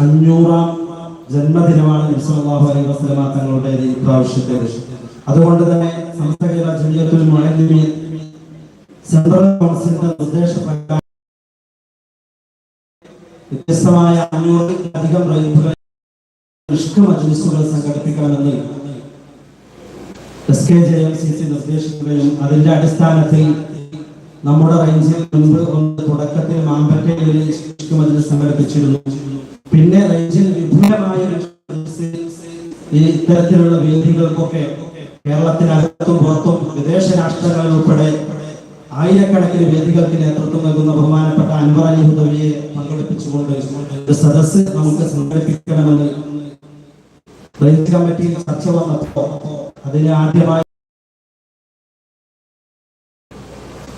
അഞ്ഞൂറാം ജന്മദിനമാണ് നബ്സല്ലാഹു അലൈഹി വസല്ലമ തങ്ങളുടെ ഇപ്രാവശ്യത്തേത് അതുകൊണ്ട് തന്നെ സംസ്ഥാന ജമിയത്തുൽ മുഅല്ലിമീൻ സെൻട്രൽ കൗൺസിലിന്റെ നിർദ്ദേശപ്രകാരം വ്യത്യസ്തമായ അഞ്ഞൂറിലധികം റൈഫുകൾ ഇഷ്ക മജ്ലിസുകൾ സംഘടിപ്പിക്കണമെന്ന് S K J M C C നിർദ്ദേശിക്കുകയും അതിന്റെ അടിസ്ഥാനത്തിൽ നമ്മുടെ റേഞ്ചിൽ മുൻപ് ഒന്ന് തുടക്കത്തിൽ മാമ്പറ്റയിൽ മജ്ലിസ് സംഘടിപ്പിച്ചിരുന്നു. പിന്നെ റേഞ്ചിൽ വിപുലമായ ഇത്തരത്തിലുള്ള വേദികൾക്കൊക്കെ കേരളത്തിനകത്തും പുറത്തും വിദേശ രാഷ്ട്രങ്ങളിൽ ഉൾപ്പെടെ ആയിരക്കണക്കിന് വേദികൾക്ക് നേതൃത്വം നൽകുന്ന ബഹുമാനപ്പെട്ട അൻവർ അലി ഹുദവിയെ പങ്കെടുപ്പിച്ചുകൊണ്ട് ഒരു സദസ്സ് നമുക്ക് സംഘടിപ്പിക്കണമെന്ന് റേഞ്ച് കമ്മിറ്റിയിൽ ചർച്ച വന്നപ്പോ അതിന് ആദ്യമായി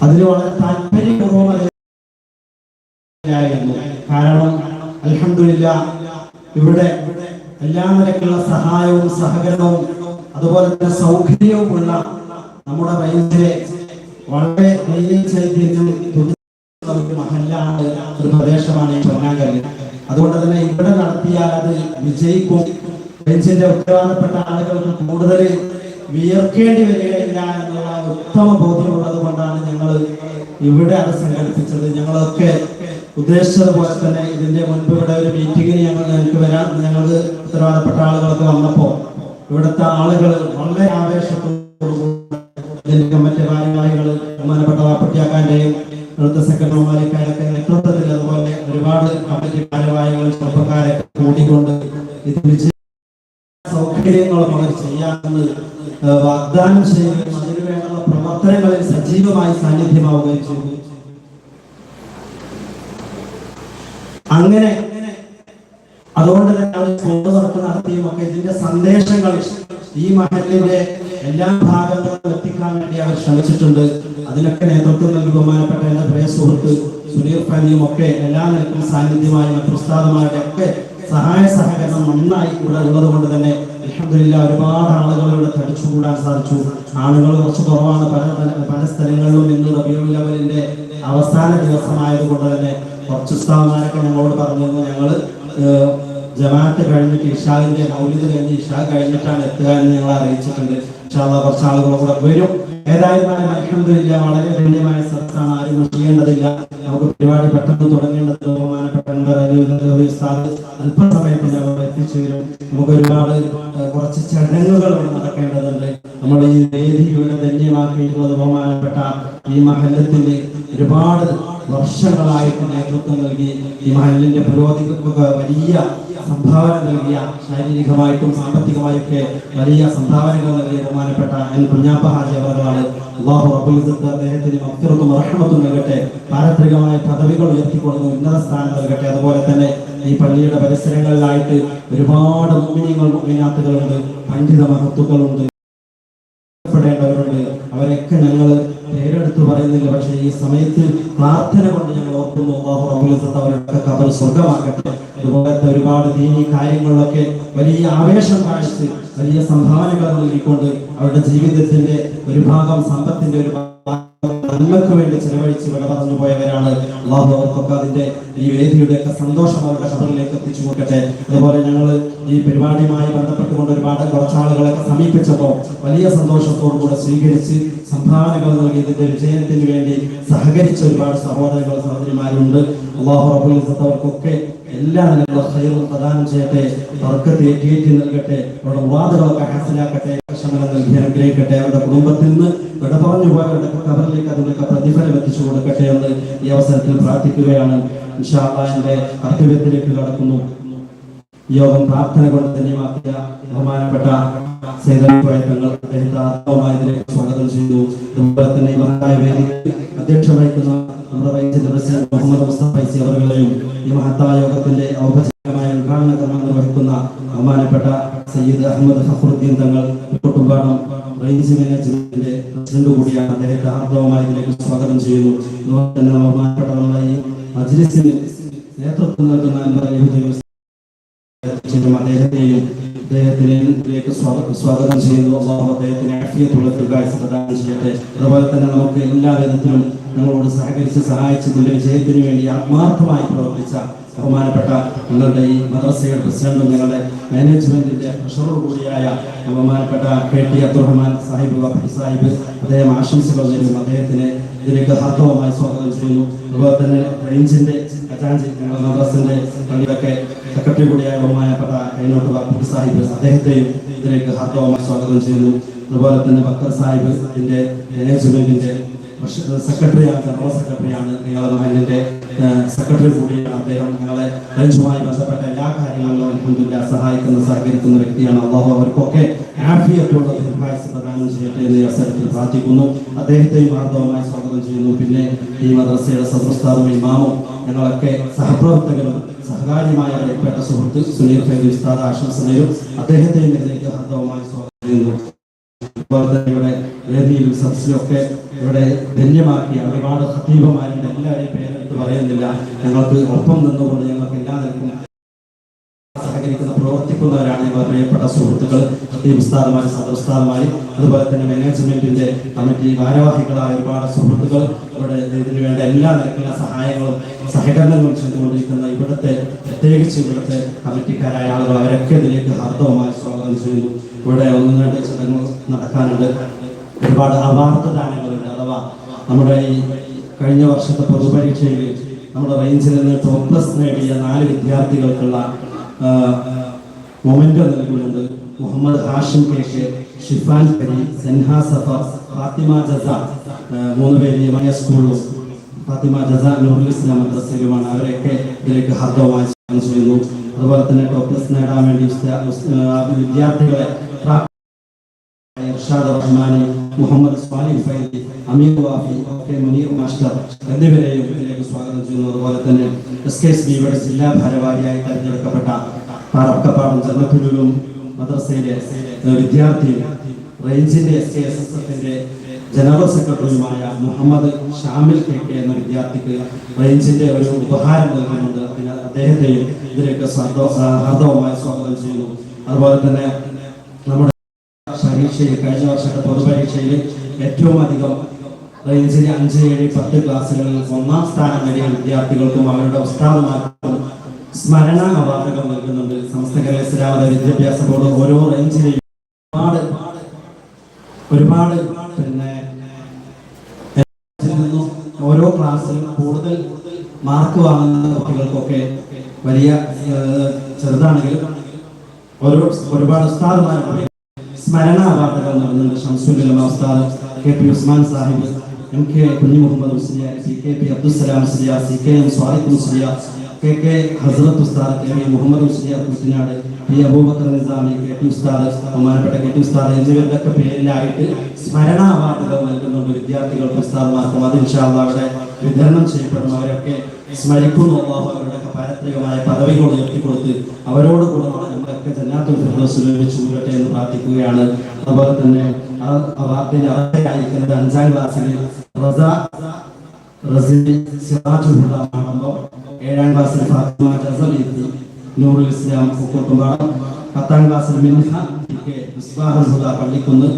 അതിന് വളരെ താല്പര്യപൂർവമായിരുന്നു കാരണം അലഹമില്ല ഇവിടെ എല്ലാ നിലക്കുള്ള സഹായവും സഹകരണവും അതുപോലെ തന്നെ സൗകര്യവുമുള്ള നമ്മുടെ റേഞ്ചിലെ വളരെ ദൈനിക ചൈതന്യം നമുക്ക് മഹല്ലാണ് ഒരു പ്രദേശമാണ് ഈ പൊന്നാങ്കൽ അതുകൊണ്ട് തന്നെ ഇവിടെ നടത്തിയാൽ അത് വിജയിക്കും. ബെഞ്ചിന്റെ ഉത്തരവാദപ്പെട്ട ആളുകൾക്ക് കൂടുതൽ വിയർക്കേണ്ടി വരികയില്ല എന്നുള്ള ഉത്തമ ബോധ്യമുള്ളത് കൊണ്ടാണ് ഞങ്ങൾ ഇവിടെ അത് സംഘടിപ്പിച്ചത്. ഞങ്ങളൊക്കെ ഉദ്ദേശിച്ചതുപോലെ തന്നെ ഇതിന്റെ മുൻപ് ഇവിടെ ഒരു മീറ്റിങ്ങിന് ഞങ്ങൾ ഞങ്ങൾക്ക് വരാൻ ഞങ്ങൾ ഉത്തരവാദപ്പെട്ട ആളുകളൊക്കെ വന്നപ്പോ ഇവിടുത്തെ ആളുകൾ വളരെ ആവേശത്തോടു ഇതിന്റെ മറ്റു ഭാരവാഹികൾ ബഹുമാനപ്പെട്ട വാപ്പട്ടിയാക്കാന്റെയും ഇവിടുത്തെ സെക്രട്ടറിമാരെക്കാരൊക്കെ നേതൃത്വത്തിൽ അതുപോലെ ഒരുപാട് കമ്മിറ്റി ഭാരവാഹികൾ ചെറുപ്പക്കാരെ കൂടിക്കൊണ്ട് ഇത് വിജയ അവർ ചെയ്യാമെന്ന് വാഗ്ദാനം ചെയ്യുകയും അതിനുവേണ്ടുള്ള പ്രവർത്തനങ്ങളിൽ സജീവമായി സാന്നിധ്യമാവുകയും ചെയ്തു. അങ്ങനെ അതുകൊണ്ട് തന്നെ കൊണ്ടുവർക്ക് നടത്തിയും ഒക്കെ ഇതിന്റെ സന്ദേശങ്ങൾ ഈ മഹലിന്റെ എല്ലാ ഭാഗങ്ങളും എത്തിക്കാൻ വേണ്ടി അവർ ശ്രമിച്ചിട്ടുണ്ട്. അതിനൊക്കെ നേതൃത്വം നൽകി ബഹുമാനപ്പെട്ട എന്റെ പ്രിയ സുഹൃത്ത് സുനീർ ഫാനിയും ഒക്കെ എല്ലാ നിലക്കും സാന്നിധ്യമായി മറ്റു ഉസ്താദുമാരുടെ ഒക്കെ സഹായ സഹകരണം നന്നായി ഇവിടെ ഉള്ളത് കൊണ്ട് തന്നെ അൽഹംദുലില്ലാ ഒരുപാട് ആളുകൾ ഇവിടെ തടിച്ചുകൂടാൻ സാധിച്ചു. ആളുകൾ കുറച്ച് കുറവാണ്. പല പല- സ്ഥലങ്ങളിലും ഇന്ന് റബിയുൽ ലെവലിന്റെ അവസാന ദിവസമായത് കൊണ്ട് തന്നെ കുറച്ച് സ്ഥാപനമാരൊക്കെ ഞങ്ങളോട് പറഞ്ഞിരുന്നു ഞങ്ങൾ ഏഹ്, ജമാഅത്ത് കഴിഞ്ഞിട്ട് ഇഷാദിന്റെ മൗലിക കഴിഞ്ഞ് ഇഷാ കഴിഞ്ഞിട്ടാണ് എത്തുക എന്ന് ഞങ്ങൾ അറിയിച്ചിട്ടുണ്ട്. ഇഷാ കുറച്ച് ആളുകൾ കൂടെ വരും. ഏതായിരുന്നാലും അൽഹംദുലില്ലാ വളരെ ധന്യമായ സ്ഥലത്താണ് ആരും ചെയ്യേണ്ടതില്ല നമുക്ക് പരിപാടി പെട്ടെന്ന് തുടങ്ങേണ്ടത് ബഹുമാനപ്പെട്ട അവർ എത്തിച്ചേരും നമുക്ക് ഒരുപാട് കുറച്ച് ചടങ്ങുകൾ നടക്കേണ്ടതുണ്ട്. നമ്മൾ ഈ വേദി ഇവിടെ ധന്യമാക്കിയിട്ടുള്ളത് ബഹുമാനപ്പെട്ട ഈ മഹല്ലത്തിന്റെ ഒരുപാട് വർഷങ്ങളായിട്ട് നേതൃത്വം നൽകി. ഈ മഹലിന്റെ പുരോഗതിക്ക് വലിയ സംഭാവന നൽകിയ ശാരീരികമായിട്ടും സാമ്പത്തികമായൊക്കെ വലിയ സംഭാവനകൾ നൽകിയ ബഹുമാനപ്പെട്ട എൽ കുഞ്ഞാപ്പ ഹാജി അവர்களാണ് അള്ളാഹു അബുൽസത്ത് അദ്ദേഹത്തിന് മക്തിറത്തും റഹ്മത്തും നൽകട്ടെ. പാരത്രികമായ പദവികൾ ഉയർത്തിക്കൊടുക്കുന്ന ഉന്നത സ്ഥാനം നൽകട്ടെ. അതുപോലെ തന്നെ ഈ പള്ളിയുടെ പരിസരങ്ങളിലായിട്ട് ഒരുപാട് മുമ്മിനികൾ മുമ്പിനാത്തുകളുണ്ട് പണ്ഡിത മഹത്വക്കളുണ്ട് പ്പെടേണ്ടവരുണ്ട് അവരൊക്കെ ഞങ്ങൾ പേരെടുത്ത് പറയുന്നില്ല. പക്ഷേ ഈ സമയത്ത് പ്രാർത്ഥന കൊണ്ട് ഞങ്ങൾ ഓർക്കുന്നു അള്ളാഹു അബുൽസത്ത് അവരുടെ കബർ സ്വർഗമാക്കട്ടെ ഇതുപോലത്തെ ഒരുപാട് ദീനി കാര്യങ്ങളിലൊക്കെ വലിയ ആവേശം കാണിച്ച് വലിയ സംഭാവനകൾ നൽകിക്കൊണ്ട് അവരുടെ ജീവിതത്തിന്റെ ഒരു ഭാഗം സമ്പത്തിന്റെ ഒരു നന്മക്ക് വേണ്ടി ചെലവഴിച്ച് വിട പറഞ്ഞു പോയവരാണ് അതിന്റെ ഈ വേദിയുടെ ഒക്കെ സന്തോഷം അവരുടെ ഖബറിലേക്ക് എത്തിച്ചു കൊടുക്കട്ടെ. അതുപോലെ ഞങ്ങൾ ഈ പരിപാടിയുമായി ബന്ധപ്പെട്ടുകൊണ്ട് ഒരുപാട് കുറച്ചാളുകളെ സമീപിച്ചപ്പോൾ വലിയ സന്തോഷത്തോടു കൂടെ സ്വീകരിച്ച് സംഭാവനകൾ നൽകി ഇതിന്റെ വിജയത്തിന് വേണ്ടി സഹകരിച്ച ഒരുപാട് സഹോദരങ്ങൾ സഹോദരിമാരുണ്ട്. അള്ളാഹു റബ്ബുൽ ഇസ്സത്ത് അവർക്കൊക്കെ എല്ലാ ഹൈറും പ്രദാനം ചെയ്യട്ടെ അവർക്ക് ഏറ്റി നൽകട്ടെ അവരുടെ മുറാദുകളൊക്കെ ഹാസിലാക്കട്ടെ. ക്ഷമനം നൽകി അനുഗ്രഹിക്കട്ടെ അവരുടെ കുടുംബത്തിൽ നിന്ന് വിട പറഞ്ഞു പോയവരുടെ കബറിലേക്ക് അതിനൊക്കെ പ്രതിഫലം എത്തിച്ചു കൊടുക്കട്ടെ എന്ന് ഈ അവസരത്തിൽ പ്രാർത്ഥിക്കുകയാണ്. ഇൻഷാല്ലാന്റെ കർത്തവ്യത്തിലേക്ക് കടക്കുന്നു. യോഗം പ്രാർത്ഥന കൊണ്ട് ധന്യമാക്കിയ ബഹുമാനപ്പെട്ട സേതങ്ങൾ അദ്ദേഹത്തെ ആത്മമായതിലേക്ക് സ്വാഗതം ചെയ്തു. അതുപോലെ തന്നെ മഹത്തായ വേദിയിൽ അധ്യക്ഷം വഹിക്കുന്ന നമ്മുടെ വൈദ്യുതി പ്രസിഡന്റ് മുഹമ്മദ് മുസ്തഫ അവരുടെയും ഈ മഹത്തായ യോഗത്തിന്റെ ഔപചാരികമായ ഉദ്ഘാടന കർമ്മം നിർവഹിക്കുന്ന ബഹുമാനപ്പെട്ട സയ്യിദ് അഹമ്മദ് ഫഖറുദ്ദീൻ തങ്ങൾ കുട്ടുംപാടം റേഞ്ച് മാനേജ്മെന്റിന്റെ പ്രസിഡന്റ് കൂടിയാണ് അദ്ദേഹത്തെ ഹാർദവമായി ഇതിലേക്ക് സ്വാഗതം ചെയ്യുന്നു. അതുപോലെ തന്നെ ബഹുമാനപ്പെട്ട അജിലിസിന് നേതൃത്വം നൽകുന്ന അദ്ദേഹത്തെയും സ്വാഗതം ചെയ്യുന്നു. അദ്ദേഹത്തിന് പ്രദാനം ചെയ്യട്ടെ. അതുപോലെ തന്നെ നമുക്ക് എല്ലാ വിധത്തിലും നമ്മളോട് സഹകരിച്ച് സഹായിച്ചതിന്റെ വിജയത്തിന് വേണ്ടി ആത്മാർത്ഥമായി പ്രവർത്തിച്ച ബഹുമാനപ്പെട്ട ഞങ്ങളുടെ ഈ മദ്രസയുടെ പ്രസിഡന്റും ഞങ്ങളുടെ മാനേജ്മെന്റിന്റെ ട്രഷറർ കൂടിയായ ബഹുമാനപ്പെട്ട കെ ടി അബ്ദുറഹ്മാൻ സാഹിബ് വഫി സാഹിബ് അദ്ദേഹം ആശംസകൾ നേരും അദ്ദേഹത്തിന് ഇതിലേക്ക് ഹാർദവമായി സ്വാഗതം ചെയ്യുന്നു. അതുപോലെ തന്നെ റേഞ്ചിന്റെ ഖജാൻജി ഞങ്ങളുടെ മദ്രസിന്റെ പള്ളിയൊക്കെ സെക്രട്ടറി കൂടിയായ ബഹുമാനപ്പെട്ട കൈനോട്ട് വഫി സാഹിബ് അദ്ദേഹത്തെയും ഇതിലേക്ക് ഹാർദവമായി സ്വാഗതം ചെയ്യുന്നു. അതുപോലെ തന്നെ ബക്കർ സാഹിബ് ഇതിന്റെ മാനേജ്മെന്റിന്റെ സെക്രട്ടറിയാണ് ജനറൽ സെക്രട്ടറിയാണ് നിങ്ങളുടെ മഹലിന്റെ സെക്രട്ടറി കൂടിയാണ് അദ്ദേഹം ഞങ്ങളെ ലഞ്ചുമായി ബന്ധപ്പെട്ട എല്ലാ കാര്യങ്ങളിലും അൽഹംദുലില്ലാ സഹായിക്കുന്ന സഹകരിക്കുന്ന വ്യക്തിയാണ് അള്ളാഹു. അവർക്കൊക്കെ ആഫിയത്തുള്ള ദീർഘായുസ് പ്രദാനം ചെയ്യട്ടെ എന്ന് അവസരത്തിൽ പ്രാർത്ഥിക്കുന്നു. അദ്ദേഹത്തെയും ഹാർദവമായി സ്വാഗതം ചെയ്യുന്നു. പിന്നെ ഈ മദ്രസയുടെ സദസ്താറും ഇമാമും ഞങ്ങളൊക്കെ സഹപ്രവർത്തകരും സഹകാരിയുമായ പ്രിയപ്പെട്ട സുഹൃത്ത് സുനീർ ഫൈദി ഉസ്താദ് ആശംസ നേരും. അദ്ദേഹത്തെയും ഇതിലേക്ക് സ്വാഗതം ചെയ്യുന്നു. ഇവിടെ വേദിയിലും സദസ്സിലൊക്കെ ഇവിടെ ധന്യമാക്കിയ ഒരുപാട് ഖത്തീബമാരുണ്ട് എല്ലാവരെയും പേരെടുത്ത് പറയുന്നില്ല. ഞങ്ങൾക്ക് ഒപ്പം നിന്നുകൊണ്ട് ഞങ്ങൾക്ക് എല്ലാ നിലക്കും സഹകരിക്കുന്ന പ്രവർത്തിക്കുന്നവരാണ് ഞങ്ങൾ പ്രിയപ്പെട്ട സുഹൃത്തുക്കൾ ഉസ്താദുമാർ സദർ അതുപോലെ തന്നെ മാനേജ്മെന്റിന്റെ കമ്മിറ്റി ഭാരവാഹികളായ ഒരുപാട് സുഹൃത്തുക്കൾ ഇവിടെ ഇതിനു വേണ്ട എല്ലാ നിലക്കുള്ള സഹായങ്ങളും സഹകരണങ്ങളും ചെയ്തുകൊണ്ടിരിക്കുന്ന ഇവിടുത്തെ പ്രത്യേകിച്ച് ഇവിടുത്തെ കമ്മിറ്റിക്കാരായ ആളുകൾ അവരൊക്കെ ഇതിലേക്ക് ഹാർദവമായി സ്വാഗതം ചെയ്യുന്നു. ഇവിടെ ഒന്ന് രണ്ട് ചടങ്ങുകൾ നടക്കാനുണ്ട്. ഒരുപാട് അവാർഡ് ദാനങ്ങളുണ്ട്. അഥവാ നമ്മുടെ ഈ കഴിഞ്ഞ വർഷത്തെ പൊതുപരീക്ഷയിൽ നമ്മുടെ റേഞ്ചിൽ നിന്ന് ടോപ്പ് പ്ലസ് നേടിയ നാല് വിദ്യാർത്ഥികൾക്കുള്ള മൊമെന്റോ നൽകുന്നുണ്ട് മുഹമ്മദ് ഹാഷിം കേഷ് കെ ഷിഫാൻ കരി സെൻഹ സഫർ ഫാത്തിമ ജസ മൂന്ന് പേര് മയ സ്കൂളിലും ഫാത്തിമ ജസ നൂറുൽ ഇസ്ലാം മദ്രസയിലുമാണ്. അവരെയൊക്കെ ഇതിലേക്ക് വാങ്ങിച്ചു ചെയ്യുന്നു. അതുപോലെ തന്നെ ടോപ്പ് പ്ലസ് നേടാൻ വേണ്ടി വിദ്യാർത്ഥികളെ ഇർഷാദ് റഹ്മാനി മുഹമ്മദ് സാലിം ഫൈദി അമീർ വാഫി കെ മുനീർ മാസ്റ്റർ എന്നിവരെയും ഇതിലേക്ക് സ്വാഗതം ചെയ്യുന്നു. അതുപോലെ തന്നെ എസ് കെ എസ് ബിയുടെ ജില്ലാ ഭാരവാഹിയായി തെരഞ്ഞെടുക്കപ്പെട്ട പാറക്കപ്പാടം ജനത്തുലും മദ്രസയിലെ വിദ്യാർത്ഥി റേഞ്ചിന്റെ എസ് കെ എസ് എസ് എഫിന്റെ ജനറൽ സെക്രട്ടറിയുമായ മുഹമ്മദ് ഷാമിൽ കെ കെ എന്ന വിദ്യാർത്ഥിക്ക് റേഞ്ചിന്റെ ഒരു ഉപഹാരം നൽകുന്നുണ്ട് അതിന് അദ്ദേഹത്തെയും ഇതിലേക്ക് ഹാർദവമായി സ്വാഗതം ചെയ്യുന്നു. അതുപോലെ തന്നെ നമ്മുടെ പരീക്ഷയിൽ കഴിഞ്ഞ വർഷത്തെ പൊതുപരീക്ഷയിൽ ഏറ്റവും അധികം റേഞ്ചിൽ അഞ്ച് ഏഴ് പത്ത് ക്ലാസ്സുകളിൽ ഒന്നാം സ്ഥാനം നേടിയ വിദ്യാർത്ഥികൾക്കും അവരുടെ ഉസ്താദുമാർക്കും സ്മരണ അവാർഡുകൾ നൽകുന്നുണ്ട്. സമസ്ത കേരള ഇസ്ലാമിക വിദ്യാഭ്യാസ ബോർഡ് ഓരോ റേഞ്ചിലെയും ഒരുപാട് ഒരുപാട് പിന്നെ ഓരോ ക്ലാസ്സിലും കൂടുതൽ മാർക്ക് വാങ്ങുന്ന കുട്ടികൾക്കൊക്കെ വലിയ ചെറുതാണെങ്കിലും ഓരോ ഒരുപാട് ഉസ്താദുമാരുണ്ട് സ്മരണ നടന്നുണ്ട് Shamsul Ustad K P Usman Sahib M K Kunju Muhammad C K P Abdussalam Musliyar C K M Sadiq Musliyar K K Hazrat Ustad K A Muhammad Musliyar Kuttinad P Abubakar Nizami K T Ustad ബഹുമാനപ്പെട്ട K T ഉസ്താദ് എന്നിവരുടെയൊക്കെ പേരിലായിട്ട് സ്മരണ അവാർഡുകൾ നൽകുന്നുണ്ട് വിദ്യാർത്ഥികൾക്കും ഉസ്താദ്മാർക്കും. അത് ഇൻഷാല്ല അവിടെ വിതരണം ചെയ്യപ്പെടും. അവരൊക്കെ സ്മരിക്കുന്നു അവരുടെ പാരത്രികമായ പദവികൾ ഉയർത്തിക്കൊടുത്ത് അവരോട് കൂടെ നമ്മളൊക്കെ ജന്നാത്തുൽ ഫിർദൗസിൽ വെച്ച് എന്ന് പ്രാർത്ഥിക്കുകയാണ്. അതുപോലെ തന്നെ ആ അവാർഡിന് അർഹയായിരിക്കുന്നത് അഞ്ചാം ക്ലാസ്സിൽ റസ മാണമ്പം ഏഴാം ക്ലാസ്സിൽ ഫാത്തിമ ജസൽ നൂറുൽ ഇസ്ലാം പൂക്കോട്ടുംപാടം. പത്താം ക്ലാസ്സിൽ മിൻഹ കെ മിസ്ബാഹുൽ ഹുദ പള്ളിക്കുന്ന്.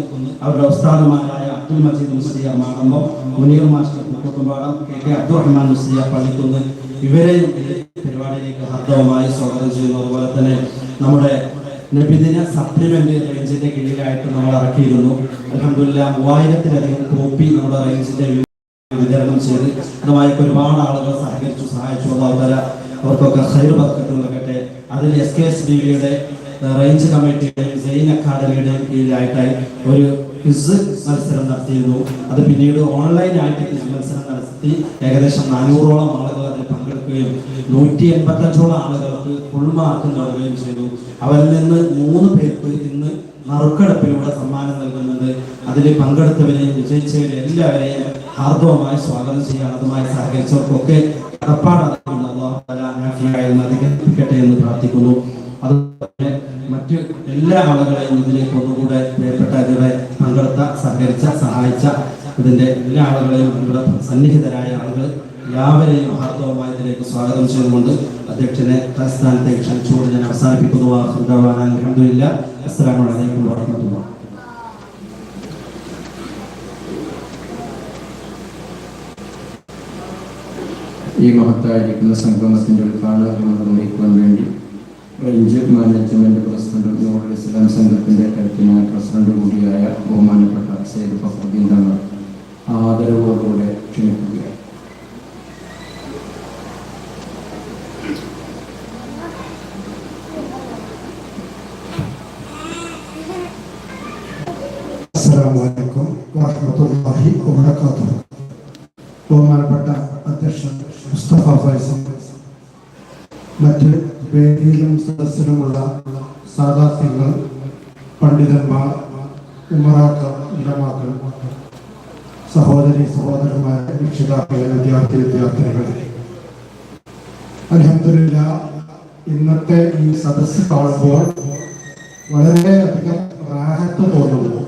അവരുടെ ഉസ്താദുമാരായ Abdul Majeed മുസ്ലിയ മാണമ്പം. Muneer master Pookkottumpadam K K Abdurahman മുസ്ലിയ Pallikkunnu. ഇവരെയും ഈ പരിപാടിയിലേക്ക് ഹർദവമായി സ്വാഗതം ചെയ്യുന്നു. അതുപോലെ തന്നെ നമ്മുടെ നബിദിന സപ്ലിമെന്റ് റേഞ്ചിന്റെ കീഴിലായിട്ട് നമ്മൾ ഇറക്കിയിരുന്നു. അലഹമില്ല മൂവായിരത്തിലധികം കോപ്പി നമ്മുടെ റേഞ്ചിന്റെ വിതരണം ചെയ്ത് അതുമായൊക്കെ ഒരുപാട് ആളുകൾ സഹകരിച്ചു സഹായിച്ചു. അള്ളാഹുതല അവർക്കൊക്കെ ഹൈർ നൽകട്ടെ. അതിൽ എസ് കെ എസ് ഡിയുടെ റേഞ്ച് കമ്മിറ്റിയുടെയും സെയിൻ അക്കാദമിയുടെയും കീഴിലായിട്ടായി ഒരു ക്വിസ് മത്സരം നടത്തിയിരുന്നു. അത് പിന്നീട് ഓൺലൈനായിട്ട് ക്വിസ് മത്സരം നടത്തി ഏകദേശം നാനൂറോളം ആളുകൾ അതിൽ പങ്കെടുക്കുകയും നൂറ്റി എൺപത്തഞ്ചോളം ആളുകൾക്ക് ഫുൾ മാർക്ക് നൽകുകയും ചെയ്തു. അവരിൽ നിന്ന് മൂന്ന് പേർക്ക് ഇന്ന് നറുക്കെടുപ്പിലൂടെ സമ്മാനം നൽകുന്നുണ്ട്. അതിൽ പങ്കെടുത്തവരെയും വിജയിച്ചവരെ എല്ലാവരെയും ഹാർദവമായി സ്വാഗതം ചെയ്യാൻ അതുമായി സഹകരിച്ചവർക്കൊക്കെ കടപ്പാടാണ് അധികരിപ്പിക്കട്ടെ എന്ന് പ്രാർത്ഥിക്കുന്നു. അതുപോലെ മറ്റ് എല്ലാ ആളുകളെയും ഇതിലേക്ക് ഒന്നുകൂടെ പ്രിയപ്പെട്ട ഇതിവിടെ പങ്കെടുത്ത സഹകരിച്ച സഹായിച്ച ഇതിന്റെ എല്ലാ ആളുകളെയും ഇവിടെ സന്നിഹിതരായ ആളുകൾ എല്ലാവരെയും ഹാർദവമായി ഇതിലേക്ക് സ്വാഗതം ചെയ്തുകൊണ്ട് അധ്യക്ഷനെ തലസ്ഥാനത്തെ ക്ഷണിച്ചുകൊണ്ട് ഞാൻ അവസാനിപ്പിക്കുന്നു. അലഹമില്ല വാഹമത്തുള്ള ഈ മഹത്തായിരിക്കുന്ന സംഗമത്തിന്റെ ഉദ്ഘാടനം നിർവഹിക്കുവാൻ വേണ്ടി റേഞ്ച് മാനേജ്മെന്റ് പ്രസിഡന്റ് നൂറുൽ ഇസ്ലാം സംഘത്തിന്റെ കരുത്തിന പ്രസിഡന്റ് കൂടിയായ ബഹുമാനപ്പെട്ട സെയ്ദ് ഫഖറുദ്ദീൻ സാധാത്യങ്ങൾ പണ്ഡിതന്മാർ ഉമറാക്കൾ ഇടമാക്കൾ സഹോദരി സഹോദരന്മാർ രക്ഷിതാക്കൾ വിദ്യാർത്ഥി വിദ്യാർത്ഥിനികളെ. അലഹമില്ല ഇന്നത്തെ ഈ സദസ്സ് കാണുമ്പോൾ വളരെയധികം റാഹത്ത് തോന്നുന്നു.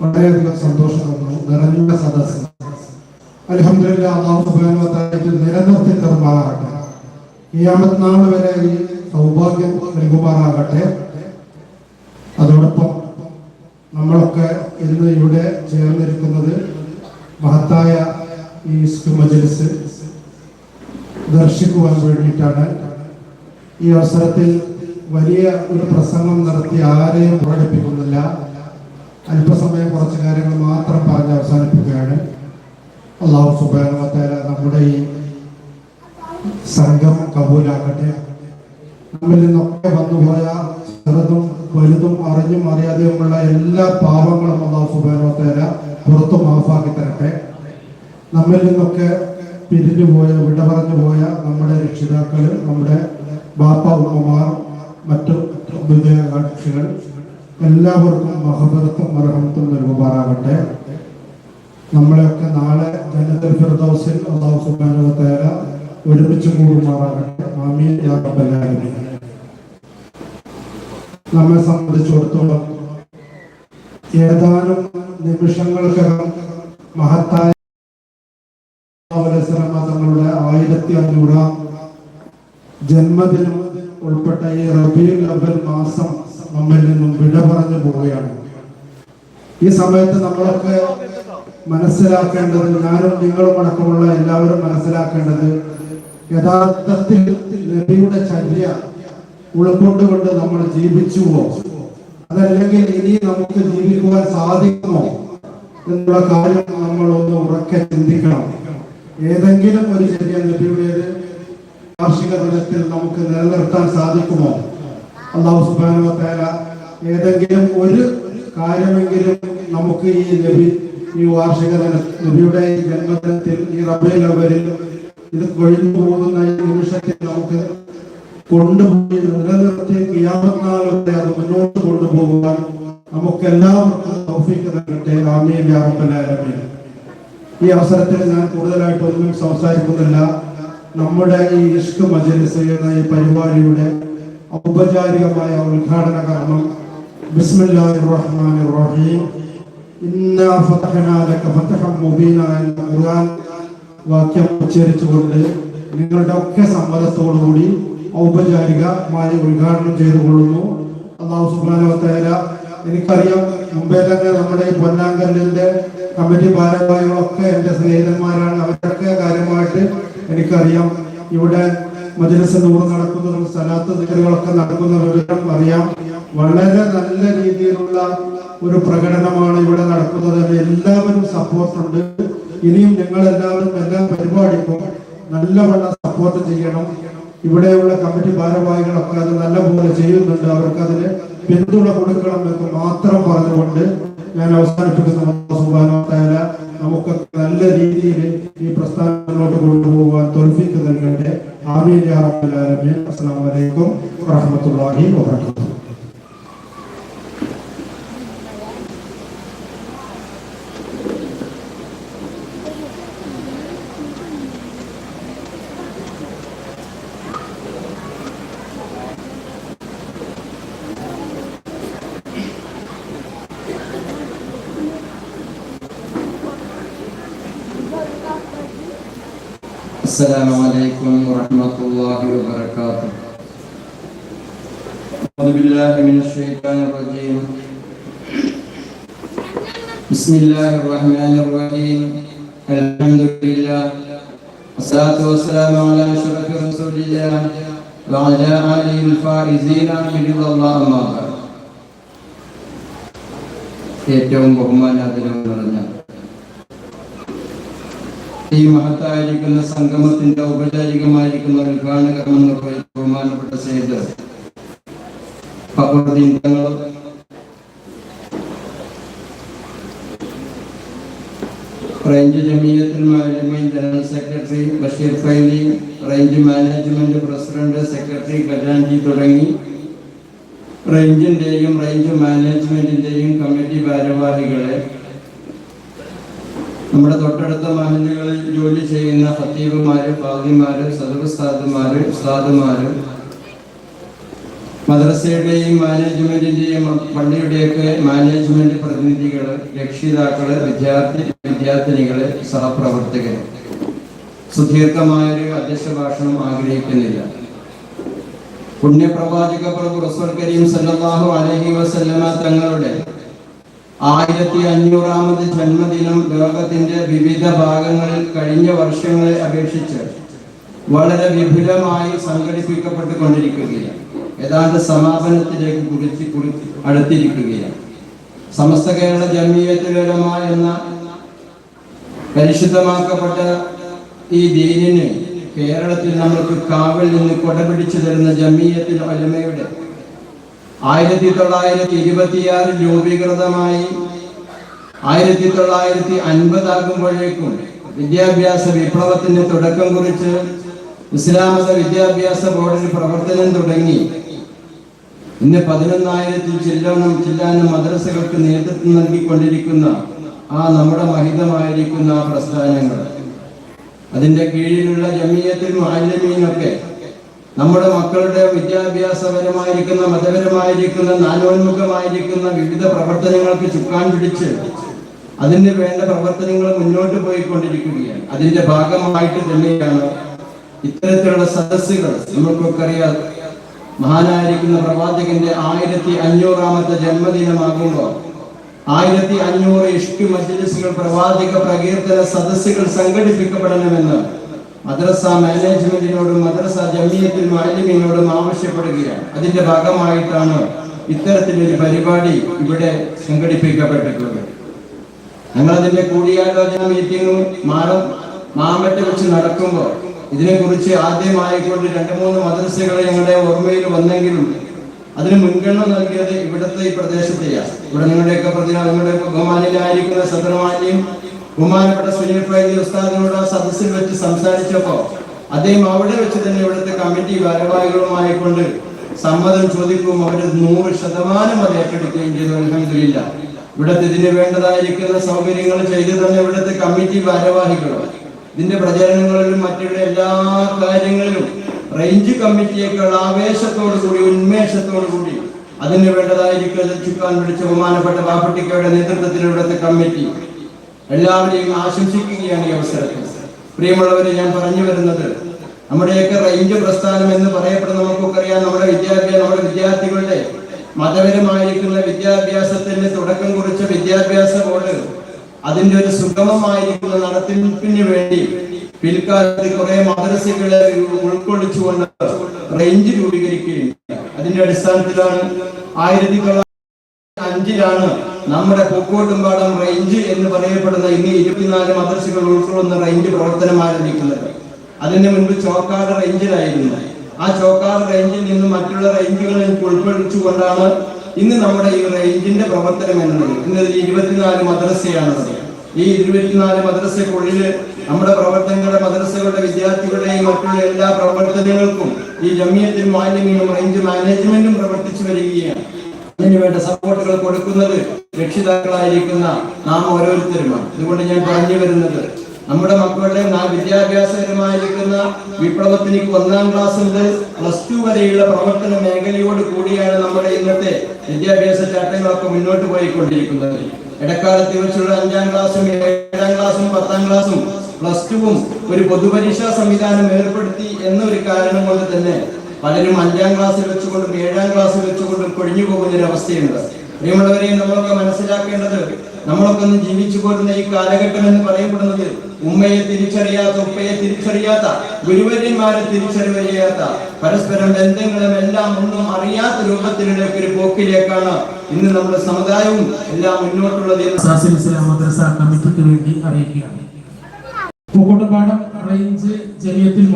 വളരെയധികം സന്തോഷം തോന്നുന്നു. നിറഞ്ഞ സദസ്സ്. അലഹമില്ല നിലനിർത്തി തരുമാറാകട്ടെ. ഖിയാമത്ത് നാൾ വരെ ഈ സൗഭാഗ്യം നൽകുമാറാകട്ടെ. അതോടൊപ്പം നമ്മളൊക്കെ ഇന്ന് ഇവിടെ ചേർന്നിരിക്കുന്നത് മഹത്തായ ഈ സ്കുമജലിസ് മജ്ലിസ് ദർശിക്കുവാൻ വേണ്ടിയിട്ടാണ്. ഈ അവസരത്തിൽ വലിയ ഒരു പ്രസംഗം നടത്തി ആരെയും പ്രകടിപ്പിക്കുന്നില്ല. അല്പസമയം കുറച്ച് കാര്യങ്ങൾ മാത്രം പറഞ്ഞ് അവസാനിപ്പിക്കുകയാണ്. അള്ളാഹു സുബാനുവത്തേല നമ്മുടെ ഈ സംഘം കബൂലാക്കട്ടെ. നമ്മിൽ നിന്നൊക്കെ വന്നുപോയ ചെറുതും വലുതും അറിഞ്ഞും അറിയാതെയുമുള്ള എല്ലാ പാപങ്ങളും അള്ളാഹു സുബാനോത്തേര പുറത്തു മാഫാക്കി തരട്ടെ. നമ്മിൽ നിന്നൊക്കെ പിരിഞ്ഞു പോയ വിട പറഞ്ഞു പോയ നമ്മുടെ രക്ഷിതാക്കൾ നമ്മുടെ ബാപ്പ ഉമ്മമാർ മറ്റു വിജയകാക്ഷികൾ എല്ലാവർക്കും മഹബരത്തും മർഹമത്തും നൽകുമാറാകട്ടെ. നമ്മളെയൊക്കെ നാളെ ജനതൽ ഫിർദൌസിൽ അള്ളാഹു സുബാനോത്തേര ഒരുമിച്ച് കൂടുമാറാകട്ടെ. ആമീൻ യാ നമ്മെ സംബന്ധിച്ചിടത്തോളം ഏതാനും നിമിഷങ്ങൾക്കകം മഹത്തായ തങ്ങളുടെ ആയിരത്തി അഞ്ഞൂറാം ജന്മദിനം ഉൾപ്പെട്ട ഈ റബീൽ അവൽ മാസം നമ്മിൽ നിന്നും വിട പറഞ്ഞു പോവുകയാണ്. ഈ സമയത്ത് നമ്മളൊക്കെ മനസ്സിലാക്കേണ്ടത് ഞാനും നിങ്ങളും അടക്കമുള്ള എല്ലാവരും മനസ്സിലാക്കേണ്ടത് യഥാർത്ഥത്തിൽ നബിയുടെ ചര്യ ഉൾക്കൊണ്ടുകൊണ്ട് നമ്മൾ ജീവിച്ചുവോ? അതല്ലെങ്കിൽ ഇനി നമുക്ക് ജീവിക്കുവാൻ സാധിക്കുമോ? എന്നുള്ള കാര്യം നമ്മൾ ഒന്ന് ഉറക്കെ ചിന്തിക്കണം. ഏതെങ്കിലും ഒരു ചര്യ നബിയുടേത് കാർഷിക തലത്തിൽ നമുക്ക് നിലനിർത്താൻ സാധിക്കുമോ? അള്ളാഹു സുബാനു ഏതെങ്കിലും ഒരു കാര്യമെങ്കിലും നമുക്ക് ഈ നബി ഈ വാർഷിക നബിയുടെ ജന്മദിനത്തിൽ ഈ അവരിൽ ഇത് കഴിഞ്ഞു പോകുന്ന ഈ നിമിഷത്തിൽ നമുക്ക് കൊണ്ടുപോയി നിലനിർത്തി കിയാമത്നാളത്തെ അത് മുന്നോട്ട് കൊണ്ടുപോകുവാൻ നമുക്ക് എല്ലാവർക്കും ഈ അവസരത്തിൽ ഞാൻ കൂടുതലായിട്ട് ഒന്നും സംസാരിക്കുന്നില്ല. നമ്മുടെ ഈ ഇഷ്ക് മജലിസ് എന്ന ഈ പരിപാടിയുടെ ഔപചാരികമായ ഉദ്ഘാടന കർമ്മം റഹ്മാനിർ റഹീം ഇന്നാ ഫതഹനാ ലക ഫതഹം മുബീന എന്ന ഖുർആൻ വാക്യം ഉച്ചരിച്ചുകൊണ്ട് നിങ്ങളുടെ ഒക്കെ സമ്മതത്തോടുകൂടി ഔപചാരികമായി ഉദ്ഘാടനം ചെയ്തുകൊള്ളുന്നു. അള്ളാഹു തആല എനിക്കറിയാം മുമ്പേ തന്നെ നമ്മുടെ ഈ പൊന്നാങ്കല്ലിന്റെ കമ്മിറ്റി ഭാരവാഹികളൊക്കെ എന്റെ സ്നേഹിതന്മാരാണ്. അവരൊക്കെ കാര്യമായിട്ട് എനിക്കറിയാം. ഇവിടെ മജ്ലിസ് നൂറ് നടക്കുന്നതും സ്ഥലത്ത് നികലുകളൊക്കെ നടക്കുന്ന വിവരം അറിയാം. വളരെ നല്ല രീതിയിലുള്ള ഒരു പ്രകടനമാണ് ഇവിടെ നടക്കുന്നത് എല്ലാവരും സപ്പോർട്ടുണ്ട് ഇനിയും ഞങ്ങൾ എല്ലാവരും എല്ലാ പരിപാടിക്കും നല്ലവണ്ണം സപ്പോർട്ട് ചെയ്യണം. ഇവിടെയുള്ള കമ്മിറ്റി ഭാരവാഹികളൊക്കെ അത് നല്ലപോലെ ചെയ്യുന്നുണ്ട്. അവർക്ക് അതിന് പിന്തുണ കൊടുക്കണം എന്ന് മാത്രം പറഞ്ഞുകൊണ്ട് ഞാൻ അവസാനിപ്പിക്കുന്ന സുബ്ഹാനഹു വ തആല നമുക്ക് നല്ല രീതിയിൽ ഈ പ്രസ്ഥാനം കൊണ്ടുപോകാൻ തോൽഫിക്ക് നൽകട്ടെ ആമീൻ അസ്സാം വലൈക്കും ആലമീൻ. അസ്സലാമു Esselamu Aleyküm ve Rahmetullahi ve Berekatuhu. Euzu billahi mineşşeytanirracim. Bismillahirrahmanirrahim. Elhamdülillah. Esselatu vesselamu ala eşrefi Resulillah ve ala alihil faizina biridallah amma ഏറ്റവും ബഹുമാനാദരം നിറഞ്ഞ ഈ മഹത്തായിരിക്കുന്ന സംഗമത്തിന്റെ ഔപചാരികമായിരിക്കുന്ന ഉദ്ഘാടന കർമ്മം നിർവഹിച്ച ബഹുമാനപ്പെട്ട സേത് range ജമീയത്തിൽ management general secretary Basheer Faizy range management president secretary ഖജാൻജി തുടങ്ങി. റേഞ്ചിന്റെയും range മാനേജ്മെന്റിന്റെയും committee ഭാരവാഹികളെ നമ്മുടെ തൊട്ടടുത്ത മഹല്ലുകളിൽ ജോലി ചെയ്യുന്ന ഫത്തീബുമാര് ഭാഗ്യമാര് സർവസ്താദുമാര് ഉസ്താദുമാര് മദ്രസയുടെയും മാനേജ്മെന്റിന്റെയും പള്ളിയുടെയൊക്കെ മാനേജ്മെന്റ് പ്രതിനിധികൾ രക്ഷിതാക്കൾ വിദ്യാർത്ഥി വിദ്യാർത്ഥിനികൾ സഹപ്രവർത്തകർ സുദീർഘമായൊരു അധ്യക്ഷ ഭാഷണം ആഗ്രഹിക്കുന്നില്ല. പുണ്യപ്രവാചക പ്രഭു റസൂൽ കരീം സല്ലല്ലാഹു അലൈഹി വസല്ലമ തങ്ങളുടെ ആയിരത്തി അഞ്ഞൂറാമത് ജന്മദിനം ലോകത്തിന്റെ വിവിധ ഭാഗങ്ങളിൽ കഴിഞ്ഞ വർഷങ്ങളെ അപേക്ഷിച്ച് വളരെ വിപുലമായി സംഘടിപ്പിക്കപ്പെട്ടുകൊണ്ടിരിക്കുകയാണ്. ഏതാണ്ട് സമാപനത്തിലേക്ക് കുറിച്ച് കുറിച്ച് അടുത്തിരിക്കുകയാണ്. സമസ്ത കേരള ജമീയത്തുലമ എന്ന പരിശുദ്ധമാക്കപ്പെട്ട ഈ ദീനിന് കേരളത്തിൽ നമ്മൾക്ക് കാവൽ നിന്ന് കൊടപിടിച്ചു തരുന്ന ജമീയത്തിൽ അലമയുടെ ആയിരത്തി തൊള്ളായിരത്തി ഇരുപത്തിയാറിൽ രൂപീകൃതമായി ആയിരത്തി തൊള്ളായിരത്തി അൻപതാകുമ്പോഴേക്കും വിദ്യാഭ്യാസ വിപ്ലവത്തിന് തുടക്കം കുറിച്ച് ഇസ്ലാമത വിദ്യാഭ്യാസ ബോർഡിന് പ്രവർത്തനം തുടങ്ങി. ഇന്ന് പതിനൊന്നായിരത്തിൽ ചില്ലോണം ചില്ലാനും മദ്രസകൾക്ക് നേതൃത്വം നൽകിക്കൊണ്ടിരിക്കുന്ന ആ നമ്മുടെ മഹിതമായിരിക്കുന്ന ആ പ്രസ്ഥാനങ്ങൾ. അതിന്റെ കീഴിലുള്ള ജമീയത്തിൽ മാലിന്യമൊക്കെ നമ്മുടെ മക്കളുടെ വിദ്യാഭ്യാസപരമായിരിക്കുന്ന മതപരമായിരിക്കുന്ന നാനോന്മുഖമായിരിക്കുന്ന വിവിധ പ്രവർത്തനങ്ങൾക്ക് ചുക്കാൻ പിടിച്ച് അതിന് വേണ്ട പ്രവർത്തനങ്ങൾ മുന്നോട്ട് പോയിക്കൊണ്ടിരിക്കുകയാണ്. അതിന്റെ ഭാഗമായിട്ട് തന്നെയാണ് ഇത്തരത്തിലുള്ള സദസ്സുകൾ. നമ്മൾക്കൊക്കെ അറിയാം മഹാനായിരിക്കുന്ന പ്രവാചകന്റെ ആയിരത്തി അഞ്ഞൂറാമത്തെ ജന്മദിനമാകുമ്പോൾ ആയിരത്തി അഞ്ഞൂറ് ഇഷ്കി മജ്ലിസുകൾ പ്രവാചക പ്രകീർത്തന സദസ്സുകൾ സംഘടിപ്പിക്കപ്പെടണമെന്ന് മദ്രസ മാനേജ്മെന്റിനോടും മദ്രസ ജമീയത്തിൽ മാലിന്യങ്ങളോടും ആവശ്യപ്പെടുകയാണ്. അതിന്റെ ഭാഗമായിട്ടാണ് ഇത്തരത്തിലൊരു പരിപാടി ഇവിടെ സംഘടിപ്പിക്കപ്പെട്ടിട്ടുള്ളത്. ഞങ്ങൾ അതിന്റെ കൂടിയാലോചന മീറ്റിംഗും മാറും. മാമറ്റ വെച്ച് നടക്കുമ്പോൾ ഇതിനെക്കുറിച്ച് ആദ്യമായിക്കൊണ്ട് രണ്ട് മൂന്ന് മദ്രസകൾ ഞങ്ങളുടെ ഓർമ്മയിൽ വന്നെങ്കിലും അതിന് മുൻഗണന നൽകിയത് ഇവിടുത്തെ ഈ പ്രദേശത്തെയാണ്. ഇവിടെ നിങ്ങളുടെയൊക്കെ പ്രതിനിധികളുടെ ബഹുമാനിലായിരിക്കുന്ന സദർമാന്യം ബഹുമാനപ്പെട്ട സുനിൽ ഫൈദി ഉസ്താദിനോട് ആ സദസ്സിൽ വെച്ച് സംസാരിച്ചപ്പോ അദ്ദേഹം അവിടെ വെച്ച് തന്നെ ഇവിടുത്തെ കമ്മിറ്റി ഭാരവാഹികളുമായിക്കൊണ്ട് സമ്മതം ചോദിക്കും അവർ നൂറ് ശതമാനം അത് ഏറ്റെടുക്കുകയും ചെയ്തു. അലഹമില്ല ഇവിടുത്തെ ഇതിന് വേണ്ടതായിരിക്കുന്ന സൗകര്യങ്ങൾ ചെയ്തു തന്നെ ഇവിടുത്തെ കമ്മിറ്റി ഭാരവാഹികളും. ഇതിന്റെ പ്രചരണങ്ങളിലും മറ്റുള്ള എല്ലാ കാര്യങ്ങളിലും റേഞ്ച് കമ്മിറ്റിയേക്കാൾ ആവേശത്തോടു കൂടി ഉന്മേഷത്തോടു കൂടി അതിന് വേണ്ടതായിരിക്കും ചുക്കാൻ പിടിച്ച ബഹുമാനപ്പെട്ട ബാപ്പട്ടിക്കയുടെ നേതൃത്വത്തിൽ ഇവിടുത്തെ കമ്മിറ്റി എല്ലാവരെയും ആശംസിക്കുകയാണ് ഈ അവസരത്തിൽ. പ്രിയമുള്ളവരെ ഞാൻ പറഞ്ഞു വരുന്നത് നമ്മുടെയൊക്കെ റേഞ്ച് പ്രസ്ഥാനം എന്ന് പറയപ്പെടുന്ന നമുക്കൊക്കെ അറിയാം. നമ്മുടെ വിദ്യാഭ്യാസ നമ്മുടെ വിദ്യാർത്ഥികളുടെ മതപരമായിരിക്കുന്ന വിദ്യാഭ്യാസത്തിന് തുടക്കം കുറിച്ച വിദ്യാഭ്യാസ ബോർഡ് അതിന്റെ ഒരു സുഗമമായിരിക്കുന്ന നടത്തിപ്പിന് വേണ്ടി പിൽക്കാലത്ത് കുറെ മദ്രസകളെ ഉൾക്കൊള്ളിച്ചുകൊണ്ട് റേഞ്ച് രൂപീകരിക്കുകയും അതിന്റെ അടിസ്ഥാനത്തിലാണ് ആയിരത്തി അഞ്ചിലാണ് നമ്മുടെ പൂക്കോട്ടുംപാടം റേഞ്ച് എന്ന് പറയപ്പെടുന്ന ഇന്ന് ഇരുപത്തിനാല് മദ്രസകൾ ഉൾക്കൊള്ളുന്ന റേഞ്ച് പ്രവർത്തനം ആരംഭിക്കുന്നത് അതിന് മുൻപ് ചോക്കാട് റേഞ്ചിലായിരുന്നു ആ ചോക്കാട് റേഞ്ചിൽ നിന്ന് മറ്റുള്ള റേഞ്ചുകളിൽ ഉൾപ്പെടുത്തിച്ചുകൊണ്ടാണ് ഇന്ന് നമ്മുടെ ഈ റേഞ്ചിന്റെ പ്രവർത്തനം എന്നത്. ഇന്ന് ഇരുപത്തിനാല് മദ്രസയാണുള്ളത് ഈ ഇരുപത്തിനാല് മദ്രസക്കുള്ളിൽ നമ്മുടെ പ്രവർത്തനങ്ങളുടെ മദ്രസകളുടെ വിദ്യാർത്ഥികളുടെയും മറ്റുള്ള എല്ലാ പ്രവർത്തനങ്ങൾക്കും ഈ ജമിയത്തിൽ മാലിന്യങ്ങളും റേഞ്ച് മാനേജ്മെന്റും പ്രവർത്തിച്ചു വരികയാണ്. അതിന് വേണ്ട സപ്പോർട്ടുകൾ കൊടുക്കുന്നത് രക്ഷിതാക്കളായിരിക്കുന്ന നാം ഓരോരുത്തരുമാണ്. അതുകൊണ്ട് ഞാൻ പറഞ്ഞു വരുന്നത് നമ്മുടെ മക്കളുടെ വിദ്യാഭ്യാസപരമായിരിക്കുന്ന വിപ്ലവത്തിന് ഒന്നാം ക്ലാസ് മുതൽ പ്ലസ് ടു വരെയുള്ള പ്രവർത്തന മേഖലയോട് കൂടിയാണ് നമ്മുടെ ഇന്നത്തെ വിദ്യാഭ്യാസ ചട്ടങ്ങളൊക്കെ മുന്നോട്ട് പോയിക്കൊണ്ടിരിക്കുന്നത്. ഇടക്കാലത്ത് വെച്ചുള്ള അഞ്ചാം ക്ലാസ്സും ഏഴാം ക്ലാസ്സും പത്താം ക്ലാസ്സും പ്ലസ് ടുവും ഒരു പൊതുപരീക്ഷാ സംവിധാനം ഏർപ്പെടുത്തി എന്നൊരു കാരണം കൊണ്ട് തന്നെ പലരും അഞ്ചാം ക്ലാസ്സിൽ വെച്ചുകൊണ്ടും ഏഴാം ക്ലാസ്സിൽ വെച്ചുകൊണ്ടും കൊഴിഞ്ഞു പോകുന്ന ഒരു അവസ്ഥയുണ്ട് പ്രിയമുള്ളവരെ നമ്മളൊക്കെ മനസ്സിലാക്കേണ്ടത് നമ്മളൊക്കെ ഒന്ന് ജീവിച്ചു പോരുന്ന ഈ കാലഘട്ടം എന്ന് പറയപ്പെടുന്നത് ഉമ്മയെ തിരിച്ചറിയാത്ത ഉപ്പയെ തിരിച്ചറിയാത്ത ഗുരുവര്യന്മാരെ തിരിച്ചറിയാത്ത പരസ്പരം ബന്ധങ്ങളും എല്ലാം ഒന്നും അറിയാത്ത രൂപത്തിലുള്ള ഒരു പോക്കിലേക്കാണ് ഇന്ന് നമ്മുടെ സമുദായവും എല്ലാം മുന്നോട്ടുള്ളത് മദ്രസ വേണ്ടി അറിയിക്കുകയാണ്. റേഞ്ച് ജമിയത്തിൽ